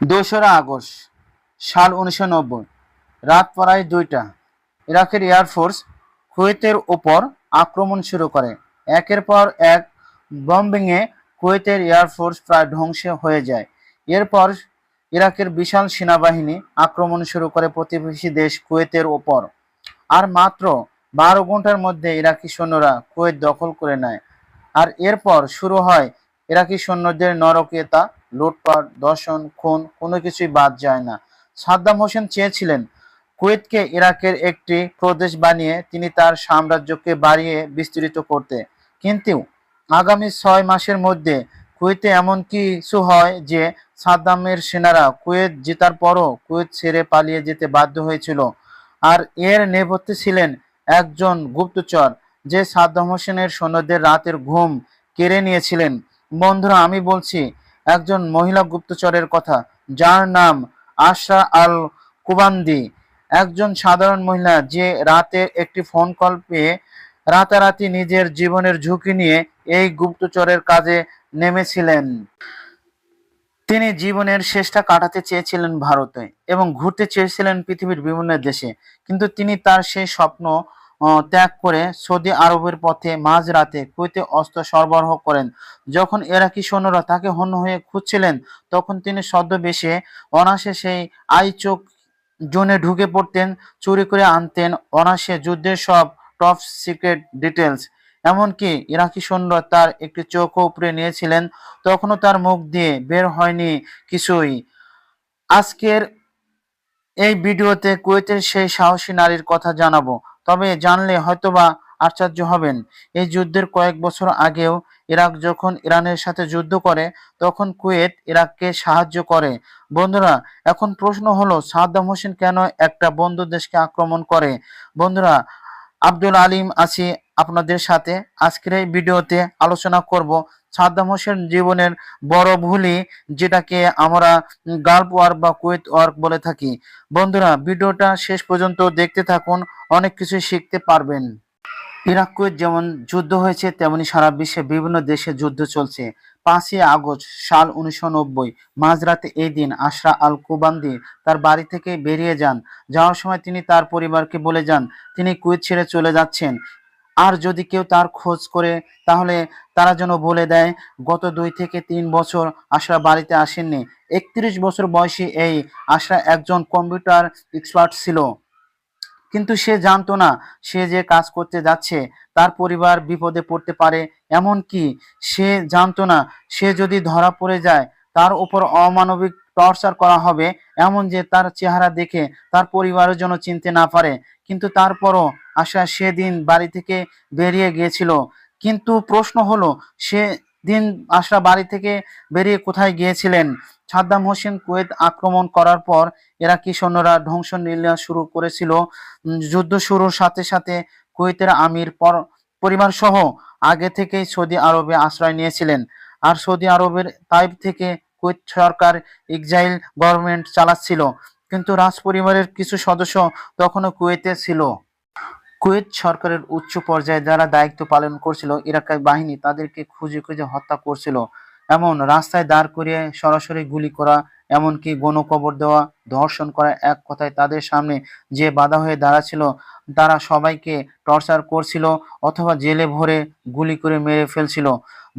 দোসরা আগস্ট, সাল উনিশশো নব্বই, রাত প্রায় দুইটা। ইরাকের এয়ারফোর্স কুয়েতের ওপর আক্রমণ শুরু করে। একের পর এক বম্বিংয়ে কুয়েতের এয়ারফোর্স প্রায় ধ্বংস হয়ে যায়। এরপর ইরাকের বিশাল সেনাবাহিনী আক্রমণ শুরু করে প্রতিবেশী দেশ কুয়েতের ওপর। আর মাত্র বারো ঘণ্টার মধ্যে ইরাকি সৈন্যরা কুয়েত দখল করে নেয়। আর এরপর শুরু হয় ইরাকি সৈন্যদের নরকীয়তা লুটপাট দর্শন খুন, কোনো কিছুই বাদ যায় না। সাদ্দাম হোসেন চেয়েছিলেন কুয়েতকে ইরাকের একটি প্রদেশ বানিয়ে তিনি তার সাম্রাজ্যকে বাড়িয়ে বিস্তৃত করতে। কিন্তু আগামী ছয় মাসের মধ্যে কুয়েতে এমন কিছু হয় যে সাদ্দামের সেনারা কুয়েত জেতার পরও কুয়েত ছেড়ে পালিয়ে যেতে বাধ্য হয়েছিল। আর এর নেপথ্যে ছিলেন একজন গুপ্তচর যে সাদ্দাম হোসেনের সৈন্যদের রাতের ঘুম কেড়ে নিয়েছিলেন। বন্ধুরা, আমি বলছি একজন মহিলা গুপ্তচরের কথা, যার নাম আশরা আল কুবান্দি। একজন সাধারণ মহিলা যে রাতে একটি ফোন কল পেয়ে রাতারাতি নিজের জীবনের ঝুঁকি নিয়ে এই গুপ্তচরের কাজে নেমেছিলেন। তিনি জীবনের শেষটা কাটাতে চেয়েছিলেন ভারতে এবং ঘুরতে চেয়েছিলেন পৃথিবীর বিভিন্ন দেশে। কিন্তু তিনি তার সেই স্বপ্ন ত্যাগ করে সৌদি আরবের পথে মাঝরাতে কুয়েতে অস্ত্র সরবরাহ করেন। যখন এরাকি সৈন্যরা তাকে হন্য হয়ে খুঁজছিলেন, তখন তিনি ছদ্মবেশে অনাসে সেই আই চোখ জোনে ঢুকে পড়তেন, চুরি করে আনতেন অনাসে যুদ্ধের সব টপ সিক্রেট ডিটেলস এমনকি ইরাকি সৈন্যরা তার একটি চোখও উপরে নিয়েছিলেন, তখনও তার মুখ দিয়ে বের হয়নি কিছুই। আজকের এই ভিডিওতে কুয়েতের সেই সাহসী নারীর কথা জানাব। তবে জানলে হয়তোবা আশ্চর্য হবেন। এই যুদ্ধের কয়েক বছর আগেও ইরাক যখন ইরানের সাথে যুদ্ধ করে, তখন কুয়েত ইরাককে সাহায্য করে। বন্ধুরা, এখন প্রশ্ন হলো সাদ্দাম হোসেন কেন একটা বন্ধু দেশকে আক্রমণ করে? বন্ধুরা আব্দুল আলিম আছি আপনাদের সাথে। আজকের এই ভিডিওতে আলোচনা করব সাদ্দাম হোসেন জীবনের বড় ভুলই যেটাকে আমরা গাল্প ওয়ার্ক বা কুয়েত ওয়ার্ক বলে থাকি। বন্ধুরা, ভিডিওটা শেষ পর্যন্ত দেখতে থাকুন, অনেক কিছু শিখতে পারবেন। ইরাক যেমন যুদ্ধ হয়েছে, তেমনি সারা বিশ্বে বিভিন্ন দেশে যুদ্ধ চলছে। পাঁচই আগস্ট সাল উনিশশো নব্বই, মাঝরাতে এই দিন আশরা আল কুবান্দি তার বাড়ি থেকে বেরিয়ে যান। যাওয়ার সময় তিনি তার পরিবারকে বলে যান, তিনি কুয়েত ছেড়ে চলে যাচ্ছেন। আর যদি কেউ তার খোঁজ করে, তাহলে তারা যেন বলে দেয়, গত দুই থেকে তিন বছর আশরা বাড়িতে আসেননি। একত্রিশ বছর বয়সী এই আশরা একজন কম্পিউটার এক্সপার্ট ছিল। কিন্তু সে জানতো না, সে যে কাজ করতে যাচ্ছে, তার পরিবার বিপদে পড়তে পারে এমন কি সে জানতো না, সে যদি ধরা পড়ে যায়, তার উপর অমানবিক টর্চার করা হবে, এমন যে তার চেহারা দেখে তার পরিবারের জন্য চিনতে না পারে। কিন্তু তারপরও আশা সেদিন বাড়ি থেকে বেরিয়ে গিয়েছিল। কিন্তু প্রশ্ন হলো সে দিন আশরা বাড়ি থেকে বেরিয়ে কোথায় গিয়েছিলেন? সাদ্দাম হোসেন কুয়েত আক্রমণ করার পর ইরাকি সৈন্যরা ধ্বংস নীলা শুরু করেছিল। যুদ্ধ শুরুর সাথে সাথে কুয়েতের আমির পর- পরিবার সহ আগে থেকেই সৌদি আরবে আশ্রয় নিয়েছিলেন। আর সৌদি আরবের তাইব থেকে কুয়েত সরকার এক্সাইল গভর্নমেন্ট চালাচ্ছিল, কিন্তু রাজ পরিবারের কিছু সদস্য তখনও কুয়েতে ছিল। কুয়েত সরকারের উচ্চ পর্যায়ে যারা দায়িত্ব পালন করছিল ইরাকি বাহিনী তাদেরকে খুঁজে খুঁজে হত্যা করছিল। এমন রাস্তায় দাঁড় করিয়ে সরাসরি গুলি করা, এমনকি গণকবর দেওয়া, ধর্ষণ করা এক কথায় তাদের সামনে যে বাধা হয়ে দাঁড়াছিল তারা সবাইকে টর্চার করছিল অথবা জেলে ভরে গুলি করে মেরে ফেলছিল।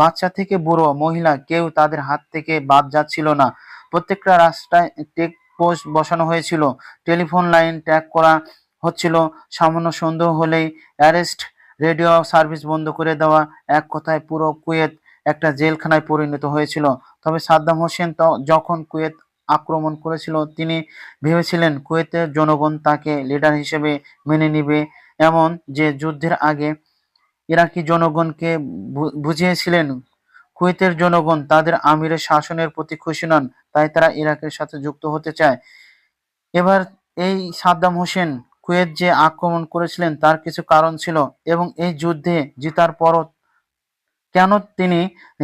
বাচ্চা থেকে বুড়ো মহিলা কেউ তাদের হাত থেকে বাদ যাচ্ছিল না। প্রত্যেকটা রাস্তায় টেক পোস্ট বসানো হয়েছিল। টেলিফোন লাইন ট্যাগ করা হচ্ছিল। সামান্য সন্দেহ হলেই অ্যারেস্ট রেডিও সার্ভিস বন্ধ করে দেওয়া, এক কথায় পুরো কুয়েত একটা জেলখানায় পরিণত হয়েছিল। তবে সাদ্দাম হোসেন যখন কুয়েত আক্রমণ করেছিল, তিনি ভেবেছিলেন কুয়েতের জনগণ তাকে লিডার হিসেবে মেনে নিবে। এমন যে যুদ্ধের আগে ইরাকি জনগণকে বুঝিয়েছিলেন, কুয়েতের জনগণ তাদের আমিরের শাসনের প্রতি খুশি নন, তাই তারা ইরাকের সাথে যুক্ত হতে চায়। এবার এই সাদ্দাম হোসেন কুয়েত যে আক্রমণ করেছিলেন তার কিছু কারণ ছিল এবং এই যুদ্ধে জিতার পরও কেন তিনি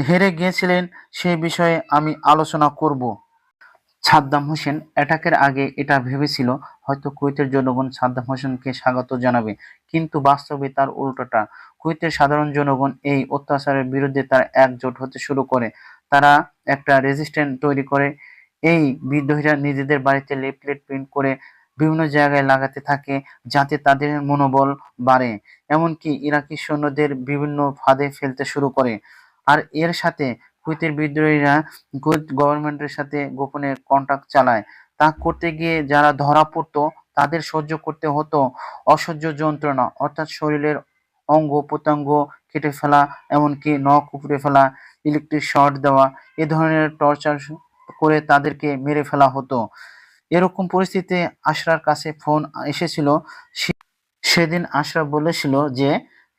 হেরে গিয়েছিলেন সেই বিষয়ে আমি আলোচনা করব। সাদ্দাম হোসেন অ্যাটাকের আগে এটা ভেবেছিল, হয়তো কুয়েতের জনগণ সাদ্দাম হোসেনকে স্বাগত জানাবে, কিন্তু বাস্তবে তার উল্টোটা। কুয়েতের সাধারণ জনগণ এই অত্যাচারের বিরুদ্ধে তার একজোট হতে শুরু করে। তারা একটা রেজিস্ট্যান্ট তৈরি করে। এই বিদ্রোহীরা নিজেদের বাড়িতে লিফলেট প্রিন্ট করে বিভিন্ন জায়গায় লাগাতে থাকে যাতে তাদের মনোবল বাড়ে। এমনকি ইরাকি সৈন্যদের বিভিন্ন ফাঁদে ফেলতে শুরু করে। আর এর সাথে কুয়েতের বিদ্রোহীরা কুয়েত গভর্নমেন্টের সাথে গোপনে কন্ট্যাক্ট চালায়। তা করতে গিয়ে যারা ধরা পড়তো, তাদের সহ্য করতে হতো অসহ্য যন্ত্রণা। অর্থাৎ শরীরের অঙ্গ প্রত্যঙ্গ কেটে ফেলা, এমনকি নখ উপড়ে ফেলা ইলেকট্রিক শর্ট দেওয়া, এ ধরনের টর্চার করে তাদেরকে মেরে ফেলা হতো। এরকম পরিস্থিতিতে আশরার কাছে ফোন এসেছিল। সেদিন আশরাফ বলেছিল যে,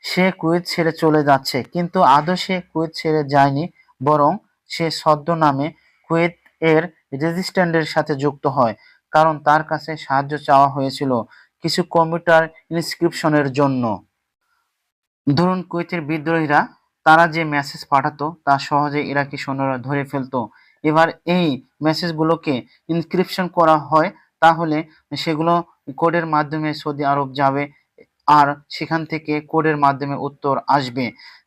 সে কুয়েত ছেড়ে চলে যাচ্ছে, কিন্তু আদৌ সে কুয়েত ছেড়ে যায়নি, বরং সে সদ্য নামে কুয়েত এর রেজিস্ট্যান্টের সাথে যুক্ত হয়, কারণ তার কাছে সাহায্য চাওয়া হয়েছিল কিছু কম্পিউটার ইনস্ক্রিপশনের জন্য। ধরুন, কুয়েতের বিদ্রোহীরা, তারা যে মেসেজ পাঠাতো, তা সহজে ইরাকি সৈন্যরা ধরে ফেলতো। এবার এই মেসেজগুলোকে ইনক্রিপশন করা হয়, তাহলে সেগুলো কোডের মাধ্যমে সৌদি আরব যাবে আর সেখান থেকে কোডের মাধ্যমে উত্তর আসবে,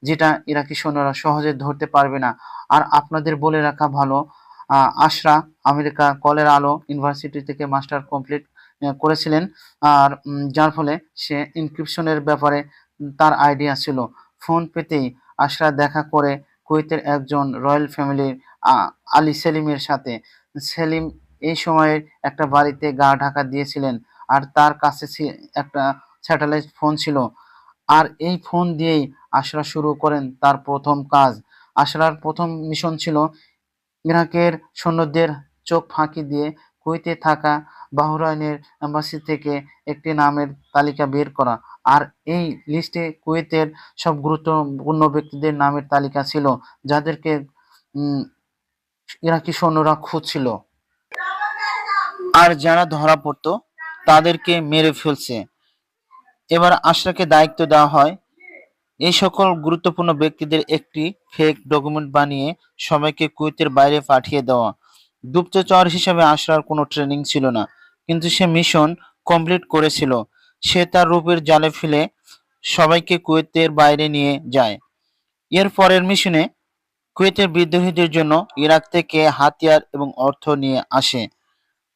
যেটা ইরাকি সৈন্যরা সহজে ধরতে পারবে না। আর আপনাদের বলে রাখা ভালো আশরা আমেরিকা কলের আলো ইউনিভার্সিটি থেকে মাস্টার কমপ্লিট করেছিলেন। আর যার ফলে সে ইনক্রিপশনের ব্যাপারে তার আইডিয়া ছিল। ফোন পেতেই আশরা দেখা করে কুয়েতের একজন রয়্যাল ফ্যামিলির আলী সেলিমের সাথে। সেলিম এই সময়ে একটা বাড়িতে গা ঢাকা দিয়েছিলেন আর তার কাছে একটা স্যাটেলাইট ফোন ছিল। আর এই ফোন দিয়েই আশরা শুরু করেন তার প্রথম কাজ। আশরার প্রথম মিশন ছিল ইরাকের সৈন্যদের চোখ ফাঁকি দিয়ে কুয়েতে থাকা বাহরাইনের এম্বাসি থেকে একটি নামের তালিকা বের করা। আর এই লিস্টে কুয়েতের সব গুরুত্বপূর্ণ ব্যক্তিদের নামের তালিকা ছিল, যাদেরকে ইরাকি সৈন্যরা খুঁজছিল? আর যারা ধরা পড়তো, তাদেরকে মেরে ফেলছে। এবার আশরাকে দায়িত্ব দেওয়া হয়। এই সকল গুরুত্বপূর্ণ ব্যক্তিদের একটি ফেক ডকুমেন্ট বানিয়ে সবাইকে কুয়েতের বাইরে পাঠিয়ে দেওয়া। গুপ্তচর হিসেবে আশরার কোনো ট্রেনিং ছিল না, কিন্তু সে মিশন কমপ্লিট করেছিল। সে তার রূপের জালে ফেলে সবাইকে কুয়েতের বাইরে নিয়ে যায়। এর পরের মিশনে কুয়েতের বিদ্রোহীদের জন্য ইরাক থেকে হাতিয়ার এবং অর্থ নিয়ে আসে।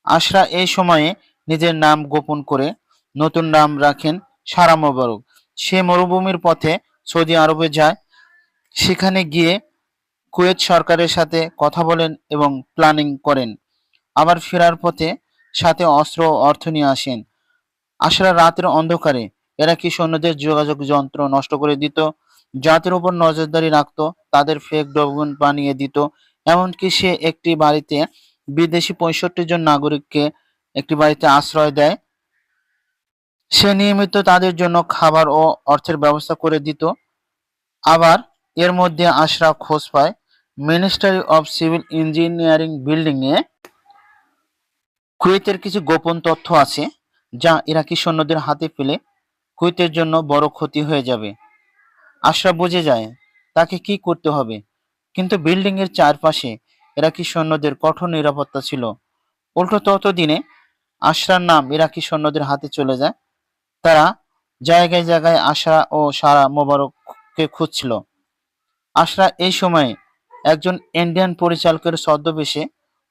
আশরা এই সময়ে নিজের নাম গোপন করে নতুন নাম রাখেন সারা মোবারক। সে মরুভূমির পথে সৌদি আরবে যায়। সেখানে গিয়ে কুয়েত সরকারের সাথে কথা বলেন এবং প্ল্যানিং করেন। আবার ফেরার পথে সাথে অস্ত্র ও অর্থ নিয়ে আসেন। আশরা রাতের অন্ধকারে এরা কি সৈন্যদের যোগাযোগ যন্ত্র নষ্ট করে দিত। জাতির উপর নজরদারি রাখতো, তাদের ফেক ডকুমেন্ট বানিয়ে দিত। এমনকি সে একটি বাড়িতে বিদেশি পঁয়ষট্টি জন নাগরিককে একটি বাড়িতে আশ্রয় দেয়। সে নিয়মিত তাদের জন্য খাবার ও অর্থের ব্যবস্থা করে দিত। আবার এর মধ্যে আশরা খোঁজ পায়। Ministry of civil engineering building এ কুয়েতের কিছু গোপন তথ্য আছে, যা ইরাকি সৈন্যদের হাতে পেলে কুয়েতের জন্য বড় ক্ষতি হয়ে যাবে। আশরাফ বুঝে যায়, তাকে কি করতে হবে? কিন্তু বিল্ডিং এর চারপাশে ইরাকি সৈন্যদের কঠোর নিরাপত্তা ছিল। উল্টো ততদিনে আশরার নাম ইরাকি সৈন্যদের হাতে চলে যায়। তারা জায়গায় জায়গায় আশা ও সারা মোবারককে খুঁজছিল। আশরা এই সময়ে একজন ইন্ডিয়ান পরিচালকের ছদ্মবেশে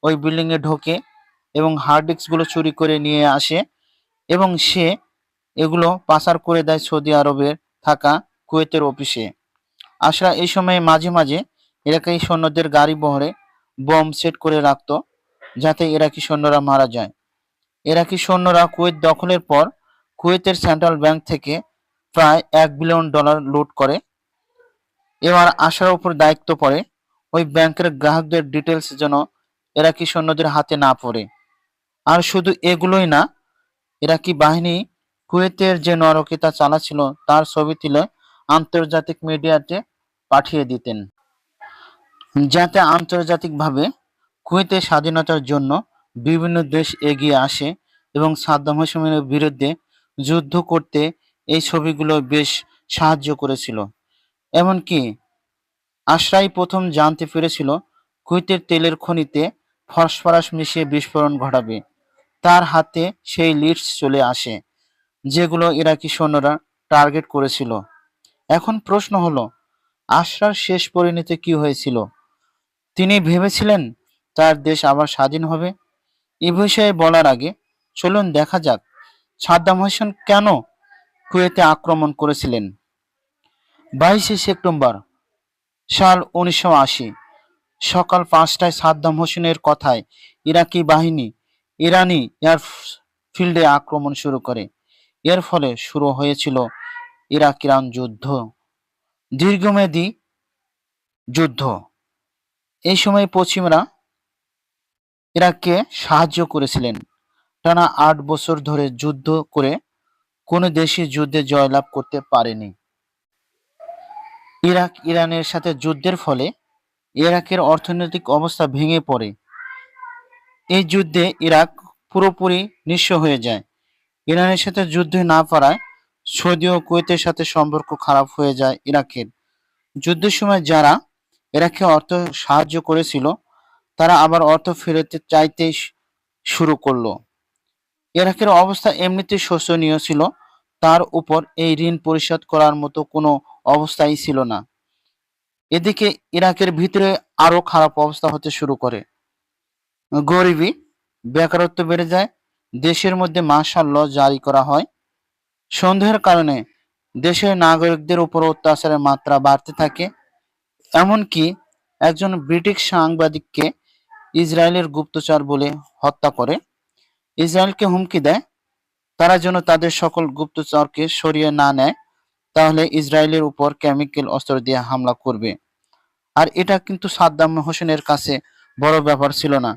ওই বিল্ডিং এ ঢোকে এবং হার্ড ডিস্কগুলো চুরি করে নিয়ে আসে এবং সে এগুলো পাচার করে দেয় সৌদি আরবের থাকা কুয়েতের অফিসে। আশরা এই সময়ে মাঝে মাঝে ইরাকি সৈন্যদের গাড়ি বহরে বোম সেট করে রাখতো, যাতে ইরাকি সৈন্যরা মারা যায়। ইরাকি সৈন্যরা কুয়েত দখলের পর কুয়েতের সেন্ট্রাল ব্যাংক থেকে প্রায় এক বিলিয়ন ডলার লুট করে। এবার আশার উপর দায়িত্ব পড়ে ওই ব্যাংকের গ্রাহকদের ডিটেলস যেন ইরাকি সৈন্যদের হাতে না পড়ে। আর শুধু এগুলোই না, ইরাকি বাহিনী কুয়েতের যে নরকিতা চালাচ্ছিল, তার ছবি তুলে আন্তর্জাতিক মিডিয়াতে পাঠিয়ে দিতেন, যাতে আন্তর্জাতিকভাবে কুয়েতের স্বাধীনতার জন্য বিভিন্ন দেশ এগিয়ে আসে এবং সাদ্দাম হোসেনের বিরুদ্ধে যুদ্ধ করতে এই ছবিগুলো বেশ সাহায্য করেছিল। এমনকি আশরাই প্রথম জানতে পেরেছিল কুয়েতের তেলের খনিতে ফসফরাস মিশিয়ে বিস্ফোরণ ঘটাবে। তার হাতে সেই লিডস চলে আসে, যেগুলো ইরাকি সৈন্যরা টার্গেট করেছিল। এখন প্রশ্ন হলো, আশরার শেষ পরিণতি কি হয়েছিল? তিনি ভেবেছিলেন তার দেশ আবার স্বাধীন হবে। এ বিষয়ে বলার আগে চলুন দেখা যাক সাদ্দাম হোসেন কেন কুয়েতে আক্রমণ করেছিলেন। বাইশে সেপ্টেম্বর সাল উনিশশো আশি, সকাল পাঁচটায় সাদ্দাম হোসেনের কথায় ইরাকি বাহিনী ইরানি এয়ারফিল্ডে আক্রমণ শুরু করে। এর ফলে শুরু হয়েছিল ইরাক ইরান যুদ্ধ, দীর্ঘমেয়াদী যুদ্ধ। এই সময় পশ্চিমরা ইরাককে সাহায্য করেছিলেন। টানা আট বছর ধরে যুদ্ধ করে কোনো দেশই যুদ্ধে জয়লাভ করতে পারেনি। ইরাক, ইরানের সাথে যুদ্ধের ফলে ইরাকের অর্থনৈতিক অবস্থা ভেঙে পড়ে। এই যুদ্ধে ইরাক পুরোপুরি নিঃস্ব হয়ে যায়। ইরানের সাথে যুদ্ধে না পারায় সৌদি ও কুয়েতের সাথে সম্পর্ক খারাপ হয়ে যায় ইরাকের। যুদ্ধের সময় যারা ইরাকে অর্থ সাহায্য করেছিল, তারা আবার অর্থ ফেরত চাইতে শুরু করল। ইরাকের অবস্থা এমনিতেই শোচনীয় ছিল, তার উপর এই ঋণ পরিশোধ করার মতো কোনো অবস্থাই ছিল না। এদিকে ইরাকের ভিতরে আরও খারাপ অবস্থা হতে শুরু করে। গরিবি বেকারত্ব বেড়ে যায়, দেশের মধ্যে মার্শাল ল জারি করা হয় সন্দেহের কারণে দেশের নাগরিকদের উপর অত্যাচারের মাত্রা বাড়তে থাকে। এমনকি একজন ব্রিটিশ সাংবাদিককে ইসরায়েলের গুপ্তচর বলে হত্যা করে। ইসরায়েলকে হুমকি দেয়, তারা যেন তাদের সকল গুপ্তচরকে সরিয়ে না নেয়, তাহলে ইসরায়েলের উপর কেমিক্যাল অস্ত্র দিয়ে হামলা করবে। আর এটা কিন্তু সাদ্দাম হোসেনের কাছে বড় ব্যাপার ছিল না,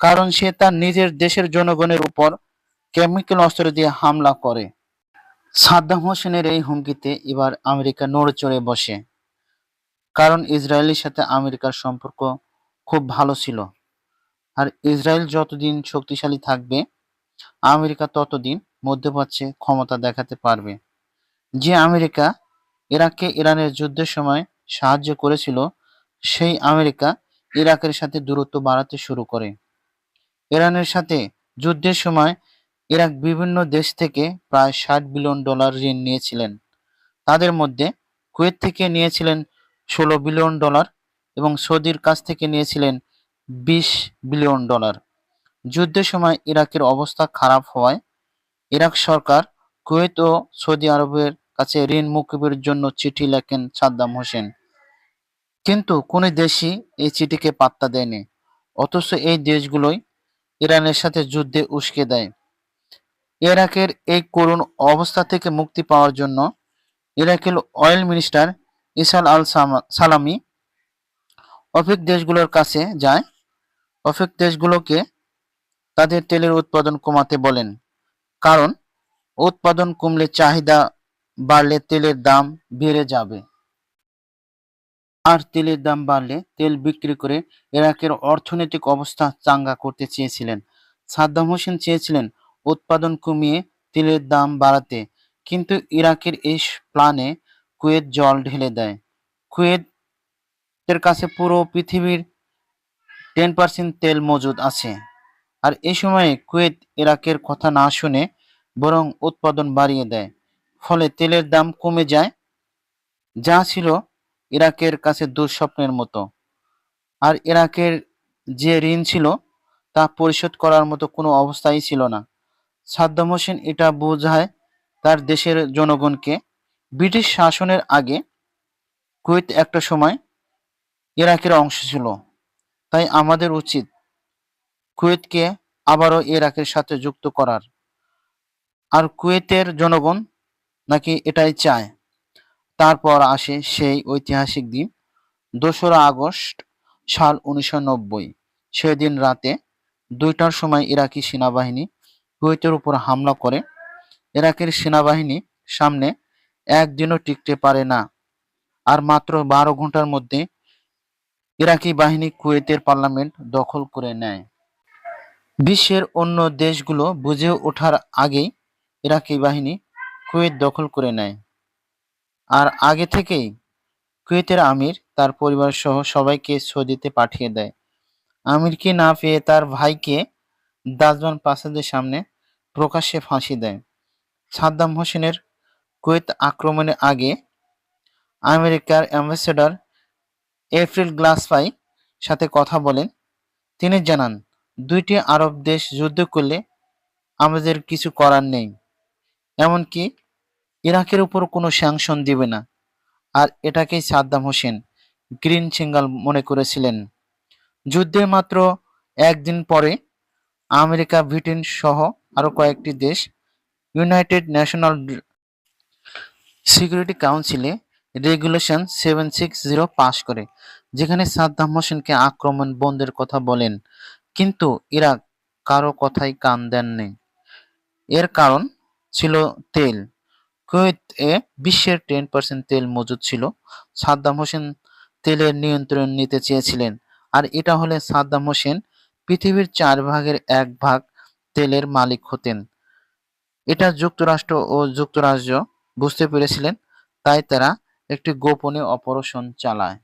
কারণ সে তার নিজের দেশের জনগণের উপর কেমিক্যাল অস্ত্র দিয়ে হামলা করে। সাদ্দাম হোসেনের এই হুমকিতে এবার আমেরিকা নড়ে বসে। কারণ ইসরায়েলের সাথে আমেরিকার সম্পর্ক খুব ভালো ছিল। আর ইসরায়েল যতদিন শক্তিশালী থাকবে, আমেরিকা ততদিন মধ্যপ্রাচ্যে ক্ষমতা দেখাতে পারবে। যে আমেরিকা ইরাককে ইরানের যুদ্ধের সময় সাহায্য করেছিল, সেই আমেরিকা ইরাকের সাথে দূরত্ব বাড়াতে শুরু করে। ইরানের সাথে যুদ্ধের সময় ইরাক বিভিন্ন দেশ থেকে প্রায় ষাট বিলিয়ন ডলার ঋণ নিয়েছিলেন। তাদের মধ্যে কুয়েত থেকে নিয়েছিলেন ষোলো বিলিয়ন ডলার এবং সৌদির কাছ থেকে নিয়েছিলেন বিশ বিলিয়ন ডলার। যুদ্ধের সময় ইরাকের অবস্থা খারাপ হওয়ায় ইরাক সরকার কুয়েত ও সৌদি আরবের কাছে ঋণ মুকুবের জন্য চিঠি লেখেন সাদ্দাম হোসেন। কিন্তু কোনো দেশই এই চিঠিকে পাত্তা দেয়নি, অথচ এই দেশগুলোই ইরানের সাথে যুদ্ধে উস্কে দেয়। ইরাকের এই করুণ অবস্থা থেকে মুক্তি পাওয়ার জন্য ইরাকের অয়েল মিনিস্টার ইসাল আল সালামি অফিক দেশগুলোর কাছে যায়। অফিক দেশগুলোকে তাদের তেলের উৎপাদন কমাতে বলেন, কারণ উৎপাদন কমলে চাহিদা বাড়লে তেলের দাম বেড়ে যাবে। আর তেলের দাম বাড়লে তেল বিক্রি করে ইরাকের অর্থনৈতিক অবস্থা চাঙ্গা করতে চেয়েছিলেন। সাদ্দাম হোসেন চেয়েছিলেন উৎপাদন কমিয়ে তেলের দাম বাড়াতে, কিন্তু ইরাকের এই প্ল্যানে কুয়েত জল ঢেলে দেয়। কুয়েতের কাছে পুরো পৃথিবীর টেন পার্সেন্ট তেল মজুদ আছে। আর এই সময়ে কুয়েত ইরাকের কথা না শুনে বরং উৎপাদন বাড়িয়ে দেয়। ফলে তেলের দাম কমে যায়, যা ছিল ইরাকের কাছে দুঃস্বপ্নের মতো। আর ইরাকের যে ঋণ ছিল, তা পরিশোধ করার মতো কোনো অবস্থাই ছিল না। সাদ্দাম হোসেন এটা বোঝায় তার দেশের জনগণকে। ব্রিটিশ শাসনের আগে কুয়েত একটা সময় ইরাকের অংশ ছিল। তাই আমাদের উচিত কুয়েতকে আবারও ইরাকের সাথে যুক্ত করার। আর কুয়েতের জনগণ নাকি এটাই চায়। তারপর আসে সেই ঐতিহাসিক দিন, দোসরা আগস্ট সাল উনিশশো নব্বই। সেদিন রাতে দুইটার সময় ইরাকি সেনাবাহিনী কুয়েতের উপর হামলা করে। ইরাকের সেনাবাহিনী সামনে একদিনও টিকতে পারে না। আর মাত্র বারো ঘণ্টার মধ্যে ইরাকি বাহিনী কুয়েতের পার্লামেন্ট দখল করে নেয়। বিশ্বের অন্য দেশগুলো বুঝে ওঠার আগেই ইরাকি বাহিনী কুয়েত দখল করে নেয়। আর আগে থেকেই কুয়েতের আমির তার পরিবার সহ সবাইকে সৌদিতে পাঠিয়ে দেয়। আমিরকে না পেয়ে তার ভাইকে দাজমান প্রাসাদের সামনে প্রকাশ্যে ফাঁসি দেয়। সাদ্দাম হোসেনের কুয়েত আক্রমণের আগে আমেরিকার অ্যাম্বাসেডর এপ্রিল গ্লাসপাই সাথে কথা বলেন। তিনি জানান, দুইটি আরব দেশ যুদ্ধ করলে আমাদের কিছু করার নেই। এমনকি ইরাকের উপর কোনো স্যাংশন দিবে না। আর এটাকেই সাদ্দাম হোসেন গ্রিন সিঙ্গাল মনে করেছিলেন। যুদ্ধের মাত্র একদিন পরে আমেরিকা, ব্রিটেন সহ আরও কয়েকটি দেশ ইউনাইটেড ন্যাশনাল সিকিউরিটি কাউন্সিলে রেগুলেশন সেভেন সিক্স জিরো পাশ করে, যেখানে সাদ্দাম হোসেনকে আক্রমণ বন্ধের কথা বলেন। কিন্তু ইরাক কারও কথাই কান দেননি। এর কারণ ছিল তেল। কুয়েতে বিশ্বের টেন পার্সেন্ট তেল মজুদ ছিল। সাদ্দাম হোসেন তেলের নিয়ন্ত্রণ নিতে চেয়েছিলেন। আর এটা হলে সাদ্দাম হোসেন পৃথিবীর চার ভাগের এক ভাগ তেলের মালিক হতেন। এটা যুক্তরাষ্ট্র ও যুক্তরাজ্য বুঝতে পেরেছিলেন, তাই তারা একটি গোপনে অপারেশন চালায়।